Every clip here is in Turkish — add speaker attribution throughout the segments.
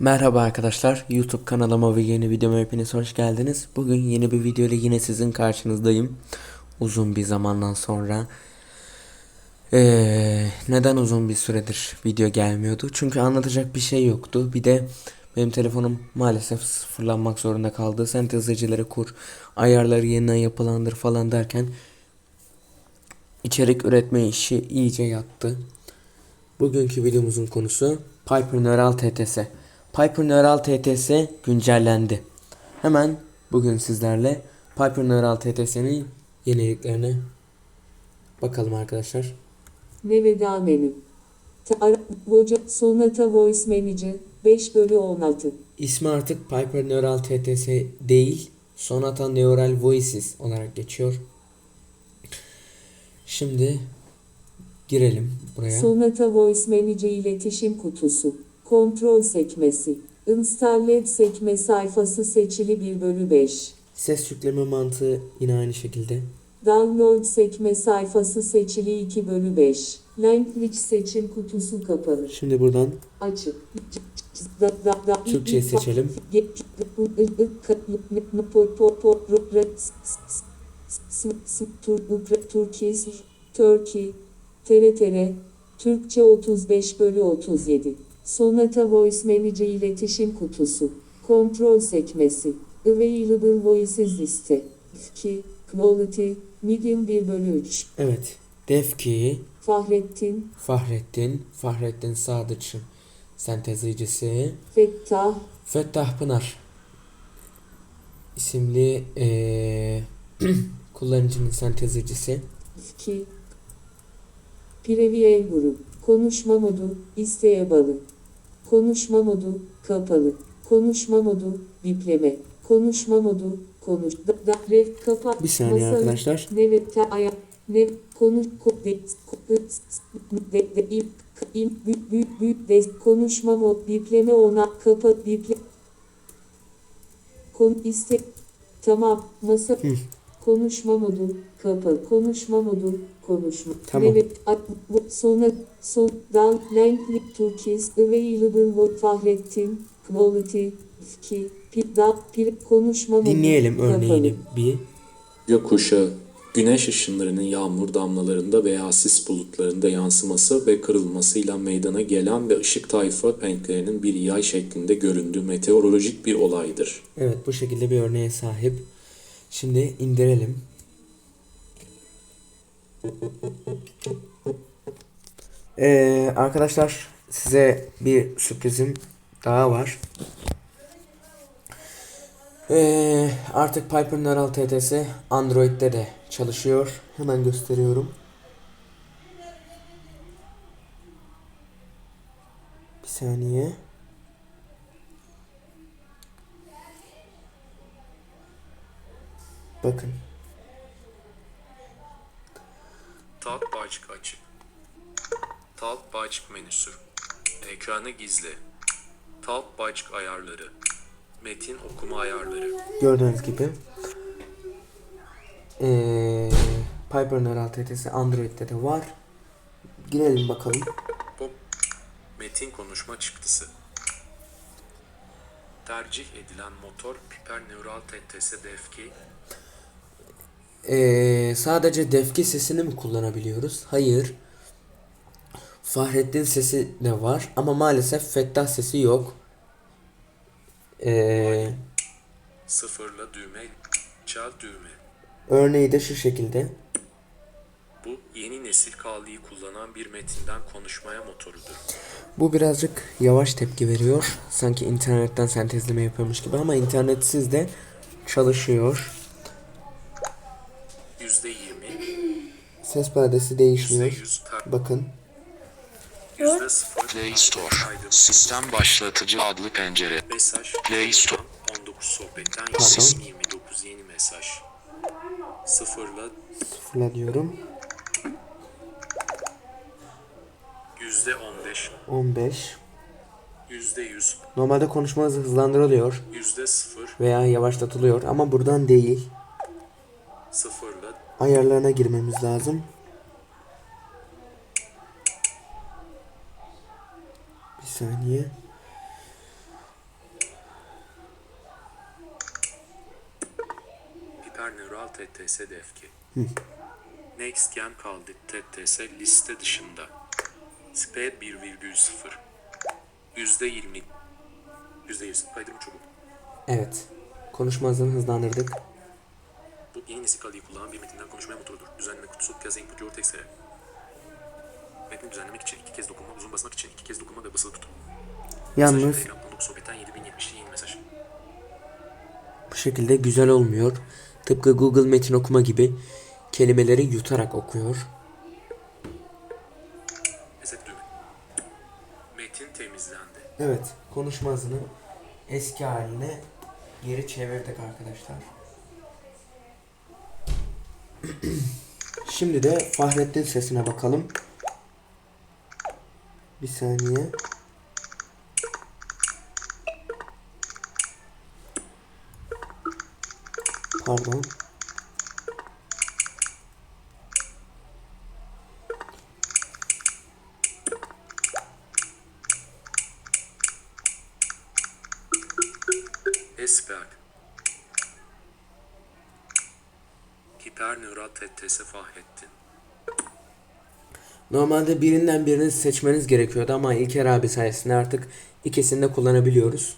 Speaker 1: Merhaba arkadaşlar, YouTube kanalıma ve yeni videoma hepiniz hoş geldiniz. Bugün yeni bir video ile yine sizin karşınızdayım. Uzun bir zamandan sonra. Ee, neden uzun bir süredir video gelmiyordu? Çünkü anlatacak bir şey yoktu. Bir de benim telefonum maalesef sıfırlanmak zorunda kaldı. Sentezleyicileri kur, ayarları yeniden yapılandır falan derken içerik üretme işi iyice yattı. Bugünkü videomuzun konusu Piper Neural TTS. Piper Neural TTS güncellendi. Hemen bugün sizlerle Piper Neural TTS'nin yeniliklerine bakalım arkadaşlar.
Speaker 2: Ne veda menü. Voca Sonata Voice Manager 5 bölü 16.
Speaker 1: İsmi artık Piper Neural TTS değil, Sonata Neural Voices olarak geçiyor. Şimdi girelim buraya.
Speaker 2: Sonata Voice Manager iletişim kutusu. Kontrol sekmesi. Installed sekme sayfası seçili 1 bölü 5.
Speaker 1: Ses yükleme mantığı yine aynı şekilde.
Speaker 2: Download sekme sayfası seçili 2 bölü 5. Language seçim kutusu kapalı.
Speaker 1: Şimdi buradan
Speaker 2: Açık.
Speaker 1: Türkçeyi seçelim.
Speaker 2: Turkiz, Turkey, Tere Türkçe 35 bölü 37. Sonata Voice Manager iletişim kutusu. Kontrol sekmesi. Available Voices liste. 2. Quality, Medium 1 bölü 3.
Speaker 1: evet Defki,
Speaker 2: Fahrettin,
Speaker 1: Fahrettin, Fahrettin Sadıç'ın sentezleyicisi
Speaker 2: Fettah,
Speaker 1: Fettah Pınar isimli eee kullanıcının sentezleyicisi
Speaker 2: 2. Preview grup. Konuşma modu, isteğe bağlı. Konuşma modu, kapalı. Konuşma modu, bipleme. Konuşma modu, konuş. Da, da, ref, kapa.
Speaker 1: Bir saniye
Speaker 2: masalı,
Speaker 1: arkadaşlar.
Speaker 2: Ne te, aya, ne, konuş, ko, de, de, de, de, im, im, bü, bü, bü, de, konuşma mod, bipleme ona, kapa, biple. Kon, iste, tamam, masa,
Speaker 1: Hı.
Speaker 2: Konuşma modu, kapalı. Konuşma modu, konuşma.
Speaker 1: Tamam.
Speaker 2: Evet, at, bu, sonra, son, down, length, Turkish, available, what, Fahrettin, quality, 2, pit, da, pir, konuşma modu,
Speaker 1: Dinleyelim
Speaker 2: kapalı.
Speaker 1: örneğini bir.
Speaker 3: Gökkuşağı, güneş ışınlarının yağmur damlalarında veya sis bulutlarında yansıması ve kırılmasıyla meydana gelen ve ışık tayfa renklerinin bir yay şeklinde göründüğü meteorolojik bir olaydır.
Speaker 1: Evet bu şekilde bir örneğe sahip. Şimdi indirelim. Ee, arkadaşlar size bir sürprizim daha var. Ee, artık Piper Neural TTS Android'de de çalışıyor. Hemen gösteriyorum. Bir saniye. Bakın.
Speaker 3: Talk Başlık açık. Talk Başlık menüsü. Ekranı gizle. Talk Başlık ayarları. Metin okuma ayarları.
Speaker 1: Gördüğünüz gibi ee, Piper Neural TTS Android'de de var. Girelim bakalım.
Speaker 3: Pop. Metin konuşma çıktısı. Tercih edilen motor Piper Neural TTS DFK
Speaker 1: Ee, sadece Defki sesini mi kullanabiliyoruz? Hayır. Fahrettin sesi de var ama maalesef Fettah sesi yok. Ee,
Speaker 3: sıfırla düğme, çal düğme.
Speaker 1: örneği de şu şekilde.
Speaker 3: Bu yeni nesil Kali'yi kullanan bir metinden konuşmaya motorudur.
Speaker 1: Bu birazcık yavaş tepki veriyor. Sanki internetten sentezleme yapıyormuş gibi ama internetsiz de çalışıyor.
Speaker 3: %20,
Speaker 1: Ses perdesi değişmiyor.
Speaker 3: %100 ter,
Speaker 1: Bakın.
Speaker 3: %0
Speaker 4: Play Store. Sistem başlatıcı adlı pencere.
Speaker 3: mesaj,
Speaker 4: Play Store.
Speaker 3: 19 sohbetten
Speaker 1: Pardon.
Speaker 3: 29 yeni mesaj. Sıfırla
Speaker 1: Sıfırla diyorum.
Speaker 3: %15,
Speaker 1: 15.
Speaker 3: %100,
Speaker 1: Normalde konuşma hızı hızlandırılıyor
Speaker 3: %0,
Speaker 1: veya yavaşlatılıyor ama buradan değil.
Speaker 3: sıfırla
Speaker 1: ayarlarına girmemiz lazım. Bir saniye.
Speaker 3: Hiberneural TTS defki. Next gen kaldı TTS liste dışında. Speed 1,0 %20 %100 kaydır çubuk.
Speaker 1: Evet. Konuşma hızını hızlandırdık.
Speaker 3: Bu yeni nesil kaleyi kullanan bir metinden konuşmaya motorudur. Düzenleme kutusu kez input your text'e. Metni düzenlemek için iki kez dokunma, uzun basmak için iki kez dokunma ve basılı tutun.
Speaker 1: Yalnız
Speaker 3: Mesaj, Telegram 19 sohbetten 7070 yeni mesaj.
Speaker 1: bu şekilde güzel olmuyor. Tıpkı Google metin okuma gibi kelimeleri yutarak okuyor.
Speaker 3: Metin temizlendi.
Speaker 1: Evet, konuşma hızını eski haline geri çevirdik arkadaşlar. Şimdi de Fahrettin sesine bakalım. Bir saniye. Pardon.
Speaker 3: Hiperneural TTS Fahrettin.
Speaker 1: Normalde birinden birini seçmeniz gerekiyordu ama İlker abi sayesinde artık ikisini de kullanabiliyoruz.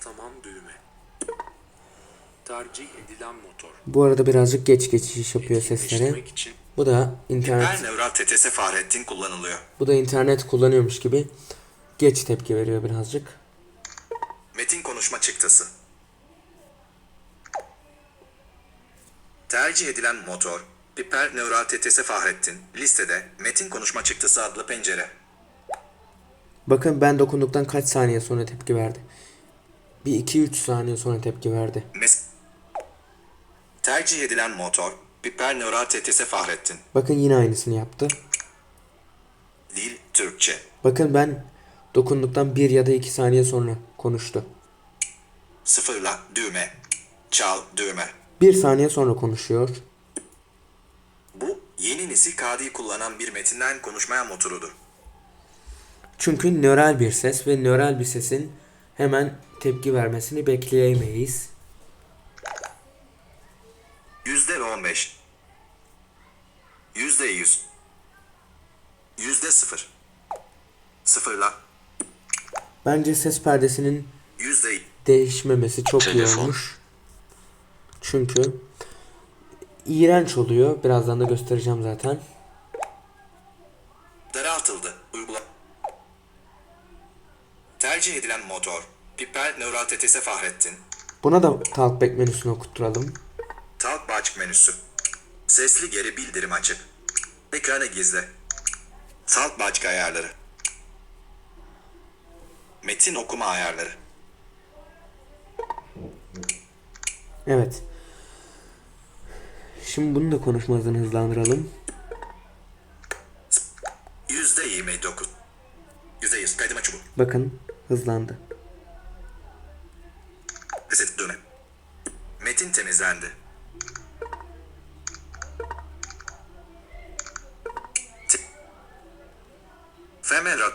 Speaker 3: Tamam düğme. Tercih edilen motor.
Speaker 1: Bu arada birazcık geç geçiş yapıyor sesleri.
Speaker 3: İçin
Speaker 1: Bu da internet.
Speaker 5: Her nevral TTS Fahrettin kullanılıyor.
Speaker 1: Bu da internet kullanıyormuş gibi geç tepki veriyor birazcık.
Speaker 5: Metin konuşma çıktısı. Tercih edilen motor, Piper Neural TTS Fahrettin. Listede Metin konuşma çıktısı adlı pencere.
Speaker 1: Bakın ben dokunduktan kaç saniye sonra tepki verdi. Bir 2-3 saniye sonra tepki verdi.
Speaker 5: Mes Tercih edilen motor, Piper Neural TTS Fahrettin.
Speaker 1: Bakın yine aynısını yaptı.
Speaker 5: Dil Türkçe.
Speaker 1: Bakın ben dokunduktan 1 ya da 2 saniye sonra konuştu.
Speaker 5: Sıfırla düğme. Çal düğme.
Speaker 1: 1 saniye sonra konuşuyor.
Speaker 5: Bu yeni nesil KD'yi kullanan bir metinden konuşmaya motorudur.
Speaker 1: Çünkü nöral bir ses ve nöral bir sesin hemen tepki vermesini bekleyemeyiz.
Speaker 5: Yüzde on beş. Yüzde yüz. Yüzde sıfır. Sıfırla.
Speaker 1: Bence ses perdesinin
Speaker 5: Yüzde
Speaker 1: değişmemesi çok iyi
Speaker 4: Telefon.
Speaker 1: olmuş. Çünkü iğrenç oluyor. Birazdan da göstereceğim zaten.
Speaker 5: daraltıldı. Uygula. Tercih edilen motor. Piper Neural TTS Fahrettin.
Speaker 1: Buna da Talkback menüsünü okutturalım.
Speaker 5: Talkback menüsü. Sesli geri bildirim açık. Ekranı gizle. Talkback ayarları. Metin okuma ayarları.
Speaker 1: Evet. Şimdi bunu da konuşma hızını hızlandıralım.
Speaker 5: Yüzde yirmi dokuz. Yüzde yüz. Kaydırma çubuğu.
Speaker 1: Bakın hızlandı.
Speaker 5: Reset düğme. Metin temizlendi. Femera.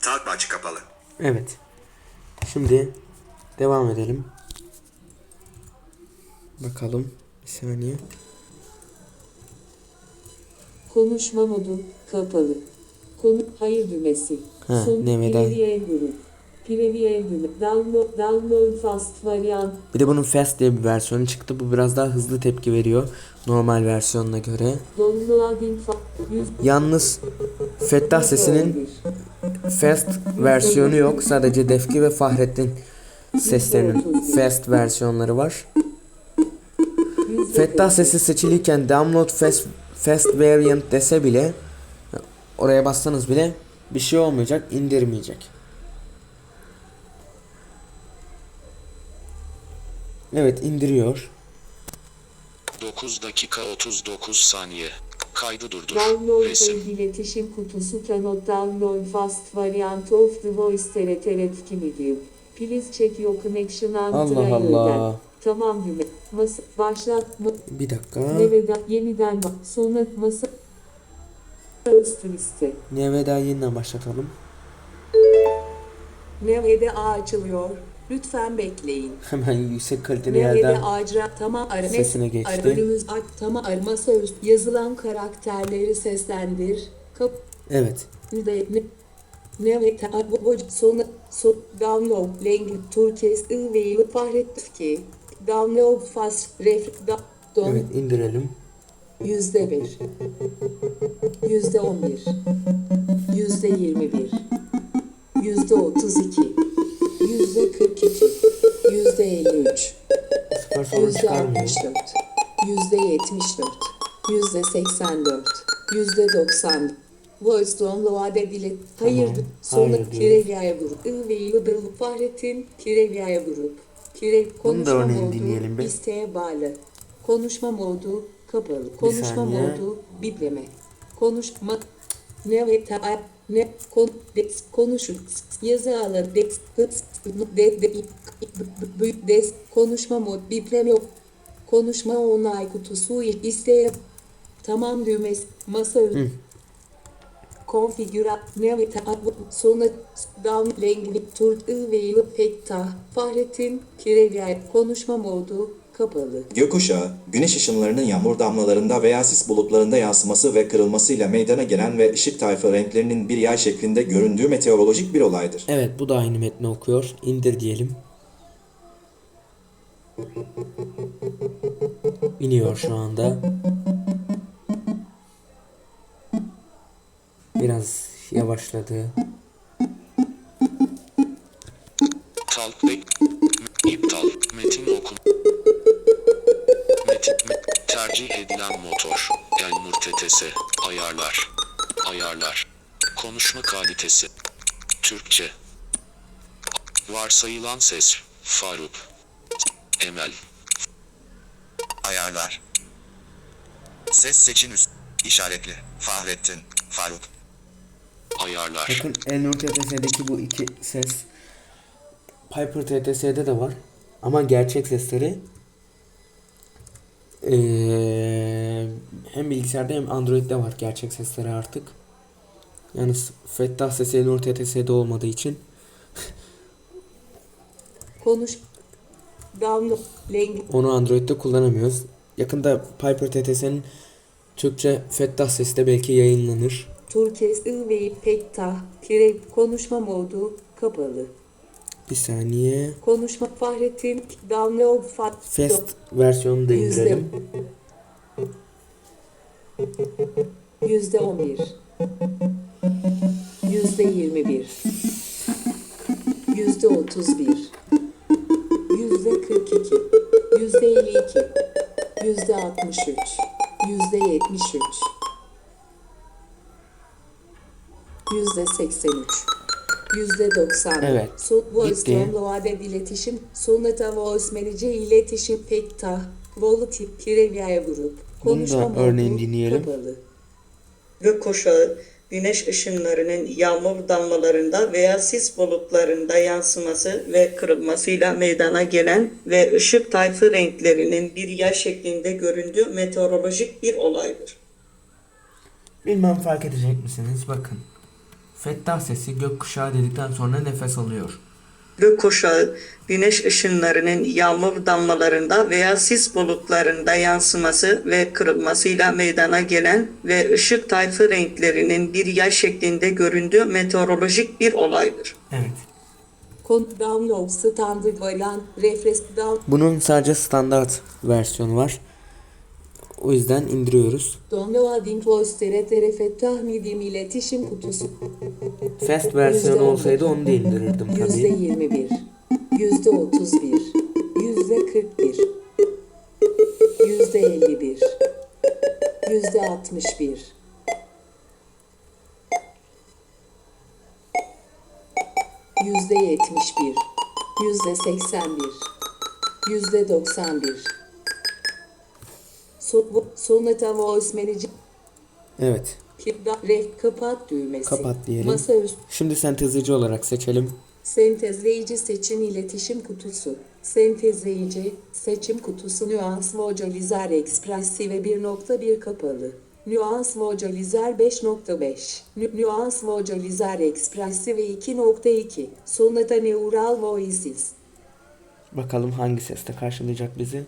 Speaker 5: Talkback kapalı.
Speaker 1: Evet. Şimdi devam edelim. Bakalım. Bir saniye.
Speaker 2: Konuşma modu kapalı. Konu hayır düğmesi.
Speaker 1: Ha,
Speaker 2: Son? Preview grup. Preview grup. Download, download fast variant.
Speaker 1: Bir de bunun fast diye bir versiyonu çıktı. Bu biraz daha hızlı tepki veriyor. Normal versiyonuna göre.
Speaker 2: Downloading
Speaker 1: Yalnız Fettah sesinin fast versiyonu yok. Sadece Defki ve Fahrettin seslerinin fast versiyonları var. Fettah sesi seçilirken download fast, fast variant dese bile oraya bassanız bile bir şey olmayacak, indirmeyecek. Evet indiriyor.
Speaker 4: 9 dakika 39 saniye. Kaydı durdur.
Speaker 2: Download
Speaker 4: Resim.
Speaker 2: iletişim kutusu cannot download fast variant of the voice TRT etki medium. Please check your connection and
Speaker 1: Allah Allah.
Speaker 2: Tamam düğme. Masa, başlatma.
Speaker 1: Bir dakika.
Speaker 2: Nereden, yeniden bak. Sonra masa. Üstü liste.
Speaker 1: Neveda yeniden başlatalım.
Speaker 6: Nevede A açılıyor. Lütfen bekleyin.
Speaker 1: Hemen yüksek kaliteli
Speaker 6: Nerede
Speaker 1: yerden
Speaker 6: acra tamam arama
Speaker 1: sesine geçti.
Speaker 6: Ar- önümüz ar- tamam arama söz yazılan karakterleri seslendir. Kap
Speaker 1: Evet.
Speaker 6: ne ne ne ve ta bu sonu so download language Turkes I ve Fahrettin ki download fast ref da, don
Speaker 1: Evet indirelim.
Speaker 6: yüzde bir yüzde on bir yüzde yirmi bir yüzde otuz iki yüzde kırk iki yüzde elli üç Yüzde
Speaker 1: çıkarmıyor.
Speaker 6: 64, yüzde 74, yüzde 84, yüzde 90. Voice download edilir. Hayır,
Speaker 1: Tamam,
Speaker 6: sonra Kirevya'ya grup. I ve Yıldırım Fahrettin, Kirevya'ya grup. Kire, konuşma
Speaker 1: örneğini
Speaker 6: modu,
Speaker 1: dinleyelim bir.
Speaker 6: isteğe bağlı. Konuşma modu, kapalı. Konuşma
Speaker 1: saniye.
Speaker 6: modu, bipleme. Konuşma, ne ve ta, ne, kon, des, konuşun, yazı alır, des, hıs, de, de, de, des, konuşma mod, bipleme yok. Konuşma onay kutusu isteğe tamam düğmesi masa üzerinde konfigüra ne ve ta sonra down language tur ve yılı pekta Fahrettin Kirevya konuşma modu kapalı.
Speaker 5: Gökkuşağı, güneş ışınlarının yağmur damlalarında veya sis bulutlarında yansıması ve kırılmasıyla meydana gelen ve ışık tayfa renklerinin bir yay şeklinde göründüğü meteorolojik bir olaydır.
Speaker 1: Evet bu da aynı metni okuyor. İndir diyelim. İniyor şu anda. Biraz yavaşladı.
Speaker 4: İptal. Metin oku. Metin. me- tercih edilen motor. Elnur TTS. Ayarlar. Ayarlar. Konuşma kalitesi. Türkçe. Varsayılan ses. Faruk. Emel.
Speaker 7: Ayarlar. Ses seçin üst. İşaretli. Fahrettin. Faruk.
Speaker 4: Ayarlar.
Speaker 1: Bakın Elnur TTS'deki bu iki ses Piper TTS'de de var. Ama gerçek sesleri eee, hem bilgisayarda hem Android'de var gerçek sesleri artık. Yani Fettah sesi Elnur TTS'de olmadığı için
Speaker 6: Konuş
Speaker 1: onu Android'de kullanamıyoruz. Yakında Piper TTS'nin Türkçe Fettah sesi de belki yayınlanır.
Speaker 6: Turkes I ve pekta Kire konuşma modu kapalı.
Speaker 1: Bir saniye.
Speaker 6: Konuşma Fahrettin download fat
Speaker 1: Fast versiyonunu da indirelim.
Speaker 6: Yüzde on bir. Yüzde yirmi bir. Yüzde otuz bir. Yüzde kırk iki. Yüzde elli iki. Yüzde altmış üç. Yüzde yetmiş üç. Yüzde seksen üç. Yüzde doksan.
Speaker 1: Evet,
Speaker 6: Son voice
Speaker 1: gitti.
Speaker 6: download iletişim. Sonata voice manager iletişim pekta. Volatil Kirevya grup. Konuşma modu
Speaker 1: örneğini dinleyelim.
Speaker 6: Kapalı.
Speaker 8: Gökkuşağı, güneş ışınlarının yağmur damlalarında veya sis bulutlarında yansıması ve kırılmasıyla meydana gelen ve ışık tayfı renklerinin bir yay şeklinde göründüğü meteorolojik bir olaydır.
Speaker 1: Bilmem fark edecek misiniz? Bakın. Fettah sesi gökkuşağı dedikten sonra nefes alıyor.
Speaker 8: Gökkuşağı, güneş ışınlarının yağmur damlalarında veya sis bulutlarında yansıması ve kırılmasıyla meydana gelen ve ışık tayfı renklerinin bir yay şeklinde göründüğü meteorolojik bir olaydır.
Speaker 1: Evet. Bunun sadece standart versiyonu var. O yüzden indiriyoruz.
Speaker 6: iletişim kutusu.
Speaker 1: Fast versiyonu olsaydı onu da indirirdim
Speaker 6: yüzde
Speaker 1: tabii.
Speaker 6: yirmi bir. Yüzde otuz bir. Yüzde kırk bir. Yüzde elli bir. Yüzde altmış bir. Yüzde yetmiş bir. Yüzde seksen bir. Yüzde doksan bir Sonata Voice Manager
Speaker 1: Evet.
Speaker 6: Ref kapat düğmesi.
Speaker 1: Kapat diyelim.
Speaker 6: Masaüstü
Speaker 1: Şimdi sentezleyici olarak seçelim.
Speaker 6: sentezleyici seçin iletişim kutusu. Sentezleyici seçim kutusu nüans vocalizer ekspresi ve 1.1 kapalı. Nüans vocalizer 5.5. Nü- nüans vocalizer ekspresi ve 2.2. Sonata neural voices.
Speaker 1: Bakalım hangi sesle karşılayacak bizi.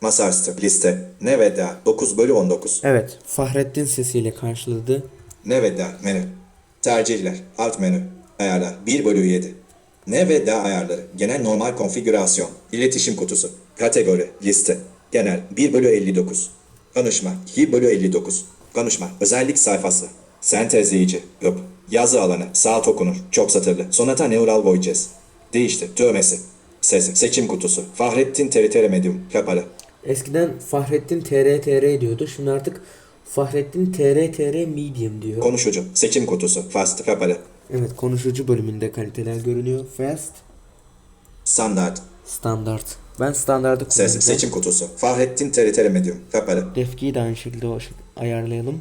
Speaker 5: Masaüstü. Liste. Ne ve da. 9 bölü 19.
Speaker 1: Evet, Fahrettin sesiyle karşıladı.
Speaker 5: Ne ve da. Menü. Tercihler. Alt menü. Ayarlar. 1 bölü 7. Ne ve da ayarları. Genel normal konfigürasyon. İletişim kutusu. Kategori. Liste. Genel. 1 bölü 59. Konuşma. 2 bölü 59. Konuşma. Özellik sayfası. Sentezleyici. Grup. Yazı alanı. Sağ okunur. Çok satırlı. Sonata Neural Voices. Değişti. Dövmesi. Ses. Seçim kutusu. Fahrettin Teritere Medium. Kapalı.
Speaker 1: Eskiden Fahrettin TRTR diyordu. Şimdi artık Fahrettin TRTR Medium diyor.
Speaker 5: Konuşucu. Seçim kutusu. Fast. Kapalı.
Speaker 1: Evet, konuşucu bölümünde kaliteler görünüyor. Fast,
Speaker 5: Standart.
Speaker 1: standart. Ben standartı
Speaker 5: Ses.
Speaker 1: kullanacağım.
Speaker 5: Seçim kutusu. Fahrettin Teritere Medium. Kapalı.
Speaker 1: Defkiyi de aynı şekilde o ayarlayalım.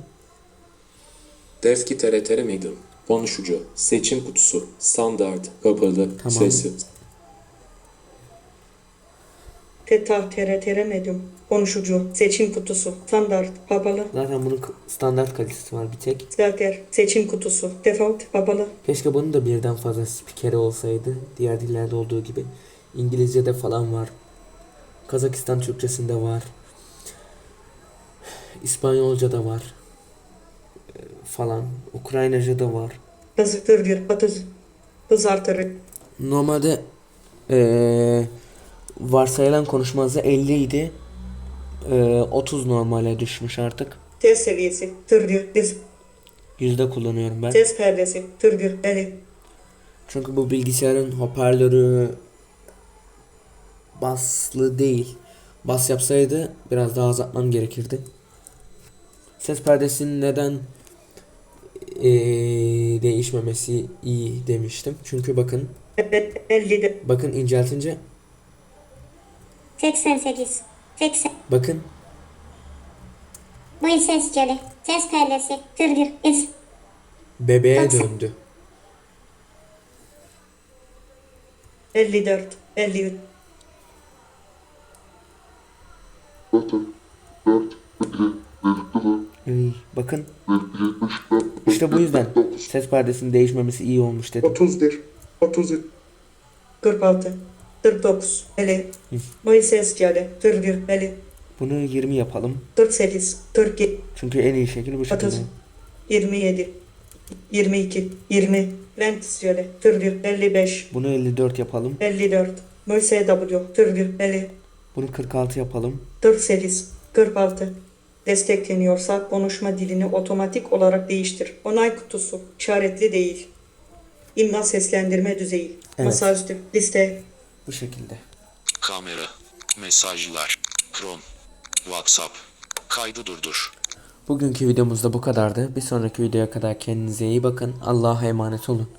Speaker 3: Defki TRTR Medium. Konuşucu. Seçim kutusu. Standart. Kapalı.
Speaker 1: Tamam.
Speaker 3: Sesi.
Speaker 8: Teta TRTR Medium. Konuşucu. Seçim kutusu. Standart. Kapalı.
Speaker 1: Zaten bunun standart kalitesi var bir tek.
Speaker 8: Filter. Seçim kutusu. Default. Kapalı.
Speaker 1: Keşke bunun da birden fazla spikeri olsaydı. Diğer dillerde olduğu gibi. İngilizce'de falan var. Kazakistan Türkçesinde var. İspanyolca'da var. Ee, Falan. Ukraynaca'da var.
Speaker 8: Kazıktır bir atız. Hız artırı.
Speaker 1: Normalde ee, varsayılan konuşma hızı 50 idi. Ee, 30 normale düşmüş artık.
Speaker 8: Ses seviyesi. Tır bir. Diz.
Speaker 1: Yüzde kullanıyorum ben.
Speaker 8: Ses perdesi. Tır bir. Eli.
Speaker 1: Çünkü bu bilgisayarın hoparlörü baslı değil. Bas yapsaydı biraz daha azaltmam gerekirdi. Ses perdesinin neden eee, değişmemesi iyi demiştim. Çünkü bakın
Speaker 8: 50 de.
Speaker 1: bakın inceltince
Speaker 9: 88 80
Speaker 1: bakın
Speaker 9: Bu ses geli Ses perdesi Tır bir iz
Speaker 1: bebeğe döndü.
Speaker 8: 54. 53.
Speaker 1: Iy, bakın. İşte bu yüzden ses perdesinin değişmemesi iyi olmuş dedim.
Speaker 8: 31. 33. 46. 49. 50. Bu ses geli. Tır bir. Eli.
Speaker 1: Bunu 20 yapalım.
Speaker 8: 48. 47.
Speaker 1: Çünkü en iyi şekil bu şekilde.
Speaker 8: 30. 27. 22. 20. Rent söyle. Tır bir. 55.
Speaker 1: Bunu 54 yapalım.
Speaker 8: 54. Bu SW. Tır bir. 50.
Speaker 1: Bunu 46 yapalım.
Speaker 8: 48. 46. Destekleniyorsa konuşma dilini otomatik olarak değiştir. Onay kutusu. işaretli değil. İmla seslendirme düzeyi.
Speaker 1: Evet.
Speaker 8: Masaüstü. Liste.
Speaker 1: Bu şekilde.
Speaker 4: Kamera. Mesajlar. Chrome. WhatsApp. Kaydı durdur.
Speaker 1: Bugünkü videomuz da bu kadardı. Bir sonraki videoya kadar kendinize iyi bakın. Allah'a emanet olun.